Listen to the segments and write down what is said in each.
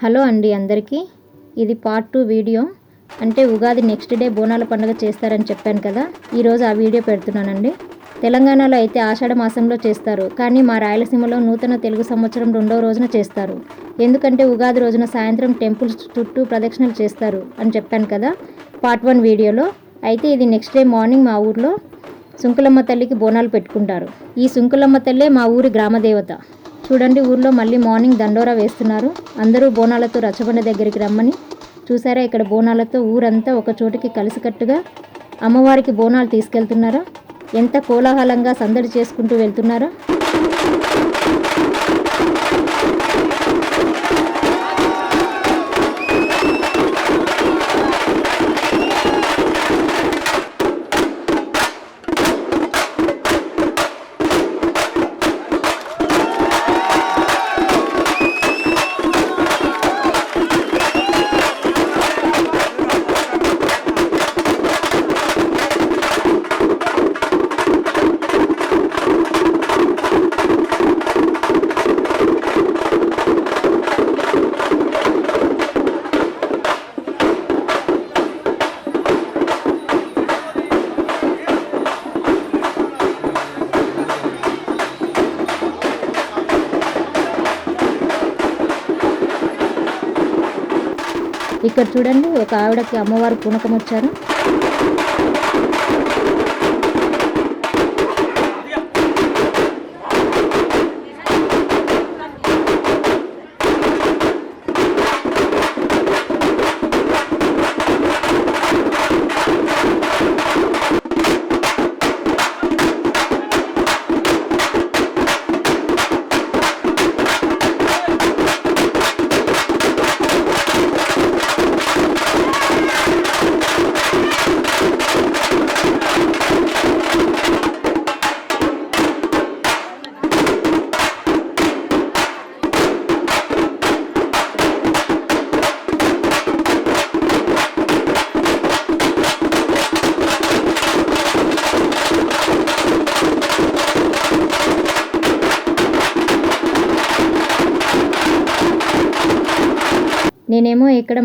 Hello అండి అందరికీ. ఇది పార్ట్ టూ వీడియో. అంటే ఉగాది నెక్స్ట్ డే బోనాల పండుగ చేస్తారని చెప్పాను కదా. ఈరోజు ఆ వీడియో పెడుతున్నానండి. తెలంగాణలో అయితే ఆషాఢ మాసంలో చేస్తారు. కానీ మా రాయలసీమలో నూతన తెలుగు సంవత్సరం రెండవ రోజున చేస్తారు. ఎందుకంటే ఉగాది రోజున సాయంత్రం టెంపుల్స్ చుట్టూ ప్రదక్షిణలు చేస్తారు అని చెప్పాను కదా. పార్ట్ వన్ వీడియోలో. అయితే ఇది నెక్స్ట్ డే మార్నింగ్ మా ఊర్లో సుంకులమ్మ తల్లికి బోనాలు పెట్టుకుంటారు. ఈ సుంకులమ్మ తల్లే మా ఊరి గ్రామదేవత. చూడండి ఊర్లో మళ్ళీ మార్నింగ్ దండోరా వేస్తున్నారు. అందరూ బోనాలతో రచ్చబండ దగ్గరికి రమ్మని. చూసారా ఇక్కడ బోనాలతో ఊరంతా ఒక చోటికి కలిసికట్టుగా అమ్మవారికి బోనాలు తీసుకెళ్తున్నారా? ఎంత కోలాహలంగా సందడి చేసుకుంటూ వెళ్తున్నారా? ఇక్కడ చూడండి ఒక ఆవిడకి అమ్మవారు పూనకం వచ్చారు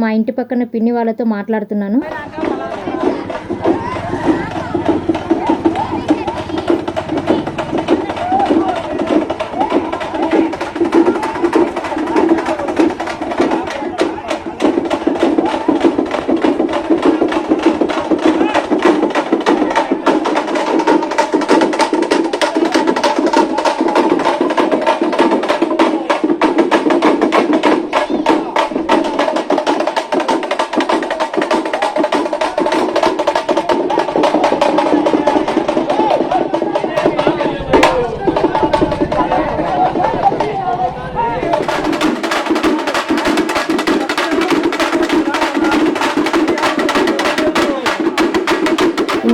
మా ఇంటి పక్కన పిన్ని వాళ్ళతో మాట్లాడుతున్నాను.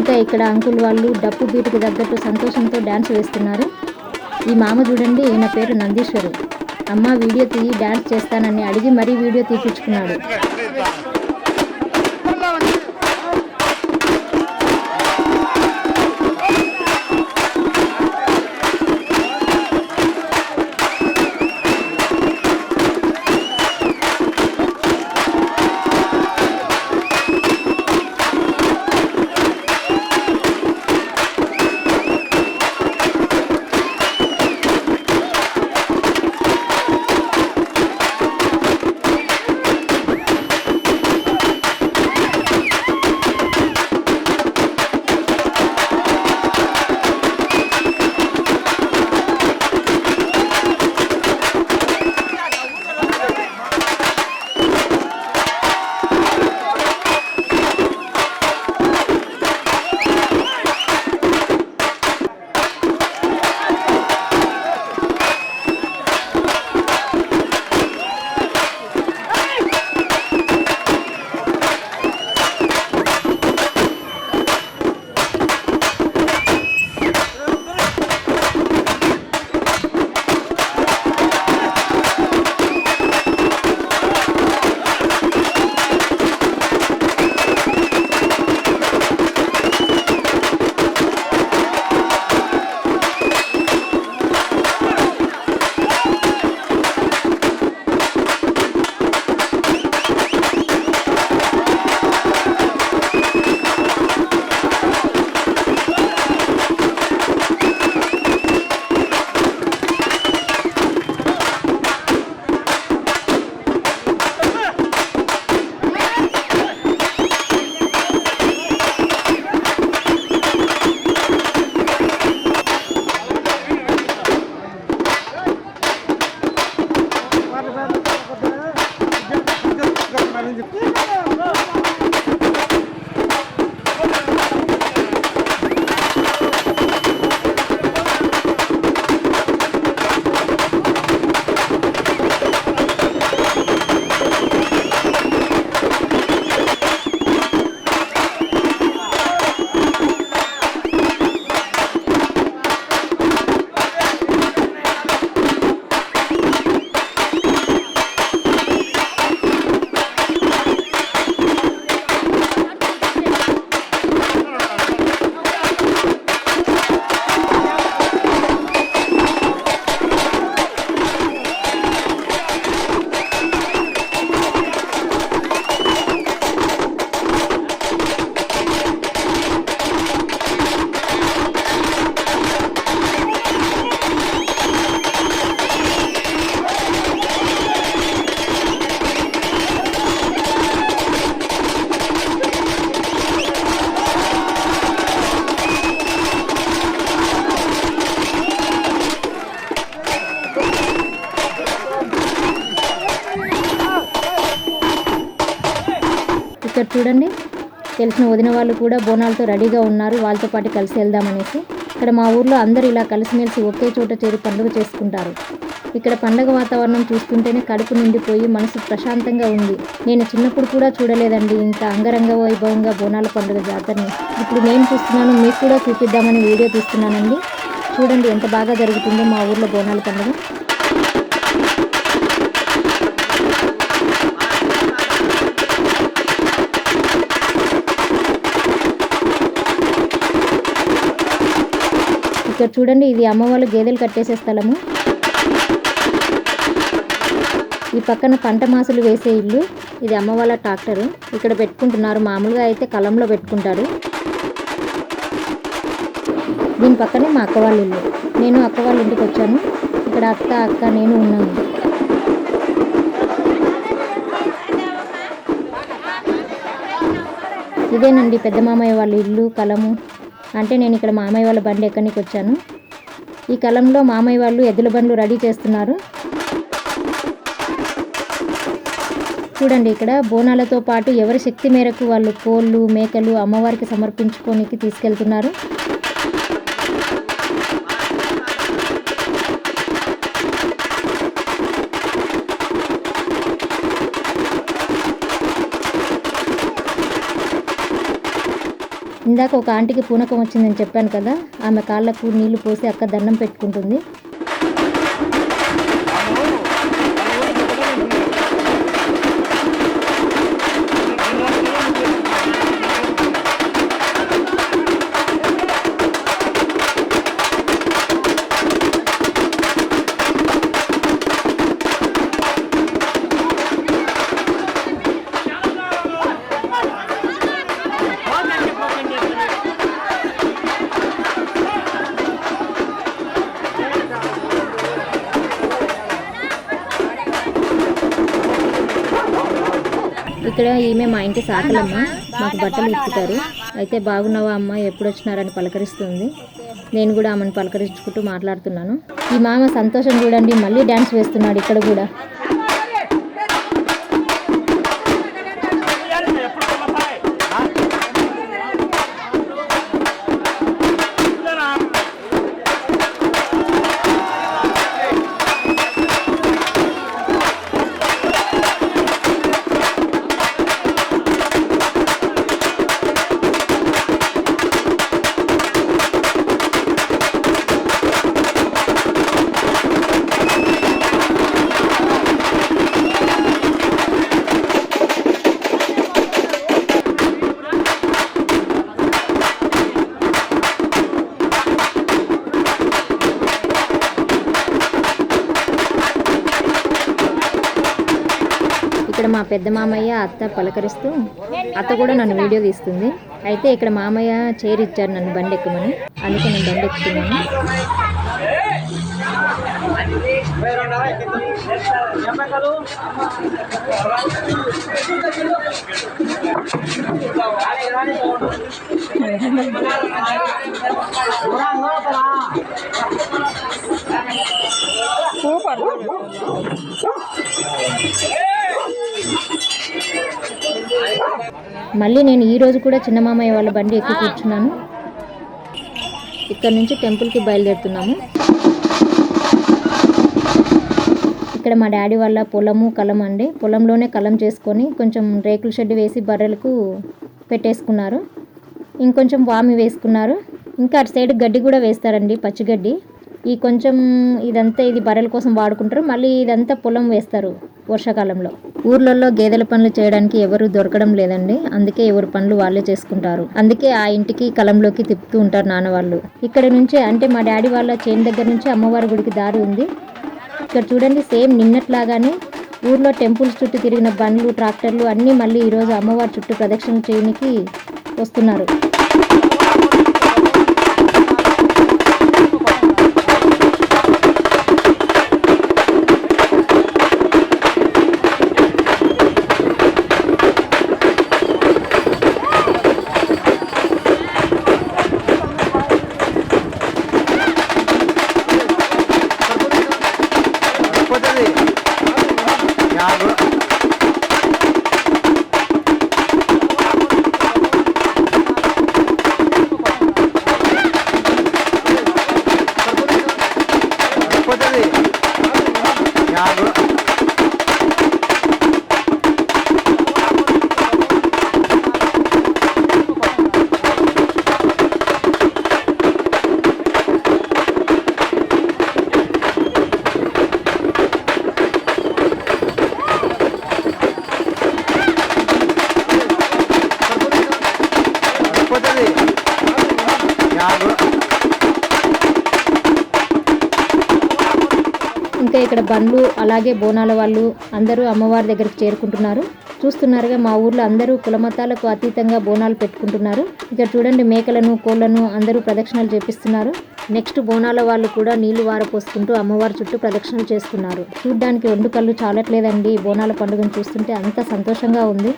ఇంకా ఇక్కడ అంకుల్ వాళ్ళు డప్పు బీటుకి తగ్గట్టు సంతోషంతో డ్యాన్స్ వేస్తున్నారు. ఈ మామ చూడండి ఈయన పేరు నందీశ్వరు. అమ్మ వీడియో తీయి డ్యాన్స్ చేస్తానని అడిగి మరీ వీడియో తీపించుకున్నాడు తెలిసిన వదిన వాళ్ళు కూడా బోనాలతో రెడీగా ఉన్నారు. వాళ్ళతో పాటు కలిసి వెళ్దామనేసి. ఇక్కడ మా ఊర్లో అందరూ ఇలా కలిసిమెలిసి ఒకే చోట చేరి పండుగ చేసుకుంటారు. ఇక్కడ పండగ వాతావరణం చూస్తుంటేనే కడుపు నిండిపోయి మనసు ప్రశాంతంగా ఉంది. నేను చిన్నప్పుడు కూడా చూడలేదండి ఇంత అంగరంగ వైభవంగా బోనాల పండుగ జాతరని. ఇప్పుడు నేను చూస్తున్నాను మీకు కూడా చూపిద్దామని వీడియో తీస్తున్నానండి. చూడండి ఎంత బాగా జరుగుతుందో మా ఊర్లో బోనాల పండుగ. ఇక్కడ చూడండి ఇది అమ్మ వాళ్ళు గేదెలు కట్టేసే స్థలము. ఈ పక్కన పంట మాసులు వేసే ఇల్లు. ఇది అమ్మ వాళ్ళ ట్రాక్టరు. ఇక్కడ పెట్టుకుంటున్నారు. మామూలుగా అయితే కలంలో పెట్టుకుంటారు. దీని పక్కనే మా అక్క వాళ్ళ ఇల్లు. నేను అక్క వాళ్ళ ఇంటికి వచ్చాను. ఇక్కడ అత్త అక్క నేను ఉన్నాను ఇదేనండి పెద్ద మామయ్య వాళ్ళ ఇల్లు కలము. అంటే నేను ఇక్కడ మామయ్య వాళ్ళ బండి ఎక్కడికి వచ్చాను. ఈ కాలంలో మామయ్య వాళ్ళు ఎద్దుల బండ్లు రెడీ చేస్తున్నారు. చూడండి ఇక్కడ బోనాలతో పాటు ఎవరి శక్తి మేరకు వాళ్ళు కోళ్ళు మేకలు అమ్మవారికి సమర్పించుకోనికి తీసుకెళ్తున్నారు. ఇందాక ఒక ఆంటీకి పూనకం వచ్చిందని చెప్పాను కదా ఆమె కాళ్ళకు నీళ్ళు పోసి అక్క దండం పెట్టుకుంటుంది. ఇక్కడ ఈమె మా ఇంటి సాకలమ్మ. మాకు బట్టలు ఇప్పుతారు అయితే బాగున్నావా అమ్మ? ఎప్పుడు వచ్చినారని పలకరిస్తుంది. నేను కూడా ఆమెను పలకరించుకుంటూ మాట్లాడుతున్నాను. ఈ మామ సంతోషం చూడండి. మళ్ళీ డ్యాన్స్ వేస్తున్నాడు ఇక్కడ కూడా. పెద్ద మామయ్య అత్త పలకరిస్తూ అత్త కూడా నన్ను వీడియో తీస్తుంది. అయితే ఇక్కడ మామయ్య చైర్ ఇచ్చారు నన్ను బండి ఎక్కుమని. అందుకే నేను బండి ఎక్కుతున్నాను. సూపర్ మళ్ళీ నేను ఈరోజు కూడా చిన్న మామయ్య వాళ్ళ బండి ఎక్కి కూర్చున్నాను. ఇక్కడ నుంచి టెంపుల్కి బయలుదేరుతున్నాము. ఇక్కడ మా డాడీ వాళ్ళ పొలము కలం అండి. పొలంలోనే కలం చేసుకొని కొంచెం రేకుల షెడ్ వేసి బర్రెలకు పెట్టేసుకున్నారు. ఇంకొంచెం వామి వేసుకున్నారు. ఇంకా అటు సైడ్ గడ్డి కూడా వేస్తారండి పచ్చిగడ్డి. ఈ కొంచెం ఇదంతా ఇది బర్రెల కోసం వాడుకుంటారు. మళ్ళీ ఇదంతా పొలం వేస్తారు వర్షాకాలంలో. ఊర్లలో గేదెల పనులు చేయడానికి ఎవరు దొరకడం లేదండి. అందుకే ఎవరు పనులు వాళ్ళే చేసుకుంటారు. అందుకే ఆ ఇంటికి కలంలోకి తిప్పుతూ ఉంటారు నాన్న వాళ్ళు. ఇక్కడ నుంచి అంటే మా డాడీ వాళ్ళ చేను దగ్గర నుంచి అమ్మవారి గుడికి దారి ఉంది. ఇక్కడ చూడండి సేమ్ నిన్నట్లాగానే ఊర్లో టెంపుల్స్ చుట్టూ తిరిగిన బండ్లు ట్రాక్టర్లు అన్నీ మళ్ళీ ఈరోజు అమ్మవారి చుట్టూ ప్రదక్షిణ చేయడానికి వస్తున్నారు. ఇంకా ఇక్కడ బండ్లు అలాగే బోనాల వాళ్ళు అందరూ అమ్మవారి దగ్గరికి చేరుకుంటున్నారు. చూస్తున్నారుగా మా ఊర్లో అందరూ కులమతాలకు అతీతంగా బోనాలు పెట్టుకుంటున్నారు. ఇక్కడ చూడండి మేకలను కోళ్ళను అందరూ ప్రదక్షిణలు చేపిస్తున్నారు. నెక్స్ట్ బోనాల వాళ్ళు కూడా నీళ్ళు వారపోసుకుంటూ అమ్మవారి చుట్టూ ప్రదక్షిణలు చేస్తున్నారు చూడ్డానికి రెండు కళ్ళు చాలట్లేదండి బోనాల పండుగను చూస్తుంటే అంత సంతోషంగా ఉంది.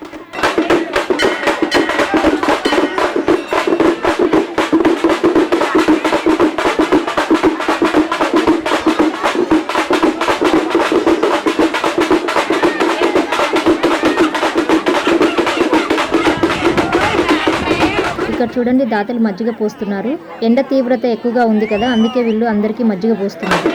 చూడండి దాతలు మజ్జిగ పోస్తున్నారు. ఎండ తీవ్రత ఎక్కువగా ఉంది కదా అందుకే వీళ్ళు అందరికీ మజ్జిగ పోస్తున్నారు.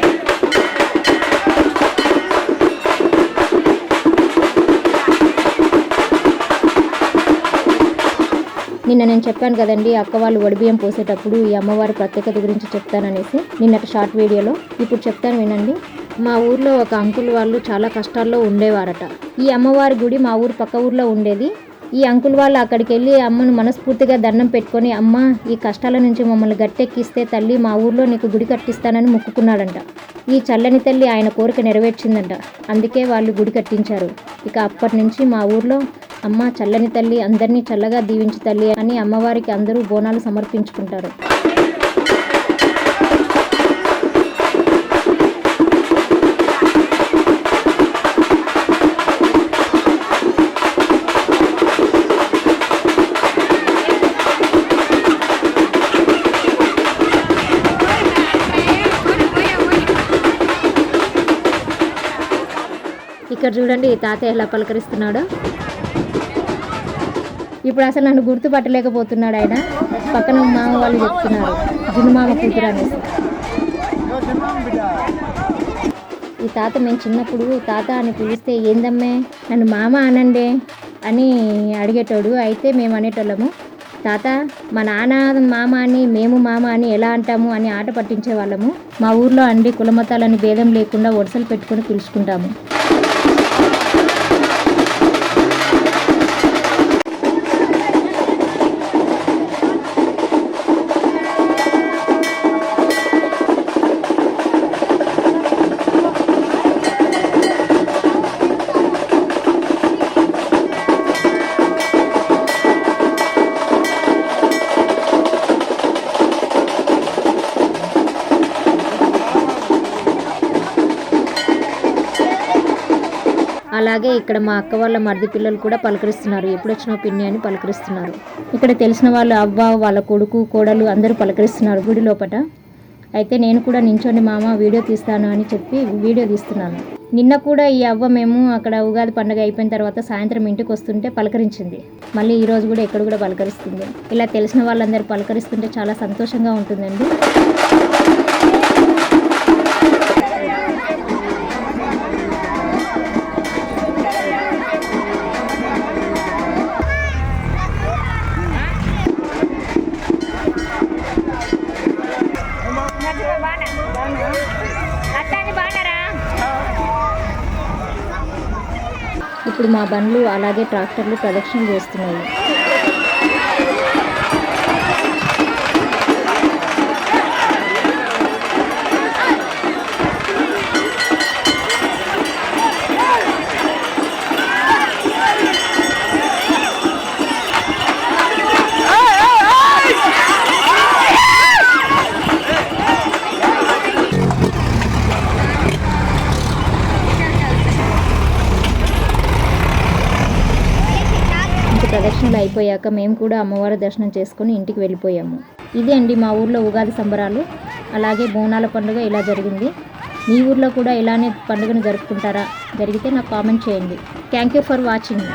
నిన్న నేను చెప్పాను కదండి అక్క వాళ్ళు వడిబియ్యం పోసేటప్పుడు ఈ అమ్మవారి ప్రత్యేకత గురించి చెప్తాననేసి నిన్నటి షార్ట్ వీడియోలో. ఇప్పుడు చెప్తాను వినండి. మా ఊర్లో ఒక అంకుల్ వాళ్ళు చాలా కష్టాల్లో ఉండేవారట. ఈ అమ్మవారి గుడి మా ఊరు పక్క ఊర్లో ఉండేది. ఈ అంకుల్ వాళ్ళు అక్కడికి వెళ్ళి అమ్మను మనస్ఫూర్తిగా దండం పెట్టుకొని అమ్మ ఈ కష్టాల నుంచి మమ్మల్ని గట్టెక్కిస్తే తల్లి మా ఊర్లో నీకు గుడి కట్టిస్తానని మొక్కుకున్నాడంట. ఈ చల్లని తల్లి ఆయన కోరిక నెరవేర్చిందంట. అందుకే వాళ్ళు గుడి కట్టించారు. ఇక అప్పటి నుంచి మా ఊర్లో అమ్మ చల్లని తల్లి అందరినీ చల్లగా దీవించు తల్లి అని అమ్మవారికి అందరూ బోనాలు సమర్పించుకుంటారు. ఇక్కడ చూడండి ఈ తాతయ్య ఎలా పలకరిస్తున్నాడు. ఇప్పుడు అసలు నన్ను గుర్తుపట్టలేకపోతున్నాడు ఆయన. పక్కన మామ వాళ్ళు చెప్తున్నారు జున్ను మామ కూతురు అనేసి. ఈ తాత మేము చిన్నప్పుడు తాత అని పిలిస్తే ఏందమ్మే? నన్ను మామ అనండి అని అడిగేటోడు. అయితే మేము అనేటోళ్ళము. తాత మా నాన్న మామ అని మేము మామ అని ఎలా అంటాము అని ఆట పట్టించే వాళ్ళము మా ఊర్లో అండి కులమతాలని భేదం లేకుండా వరుసలు పెట్టుకొని పిలుచుకుంటాము. అలాగే ఇక్కడ మా అక్క వాళ్ళ మరిది పిల్లలు కూడా పలకరిస్తున్నారు. ఎప్పుడు వచ్చినా పిన్ని అని పలకరిస్తున్నారు. ఇక్కడ తెలిసిన వాళ్ళు అవ్వ వాళ్ళ కొడుకు కోడలు అందరూ పలకరిస్తున్నారు గుడి లోపట. అయితే నేను కూడా నించోండి మామ వీడియో తీస్తాను అని చెప్పి వీడియో తీస్తున్నాను. నిన్న కూడా ఈ అవ్వ మేము అక్కడ ఉగాది పండుగ అయిపోయిన తర్వాత సాయంత్రం ఇంటికి వస్తుంటే పలకరించింది. మళ్ళీ ఈరోజు కూడా ఎక్కడ కూడా పలకరిస్తుంది. ఇలా తెలిసిన వాళ్ళందరూ పలకరిస్తుంటే చాలా సంతోషంగా ఉంటుందండి. ఇప్పుడు మా బండ్లు అలాగే ట్రాక్టర్లు ప్రదక్షిణ చేస్తున్నాయి. ఇంక అయిపోయాక మేము కూడా అమ్మవారి దర్శనం చేసుకొని ఇంటికి వెళ్ళిపోయాము. ఇదే అండి మా ఊర్లో ఉగాది సంబరాలు. అలాగే బోనాల పండుగ ఇలా జరిగింది. మీ ఊర్లో కూడా ఇలానే పండుగను జరుపుకుంటారా? జరిగితే నాకు కామెంట్ చేయండి. Thank you for watching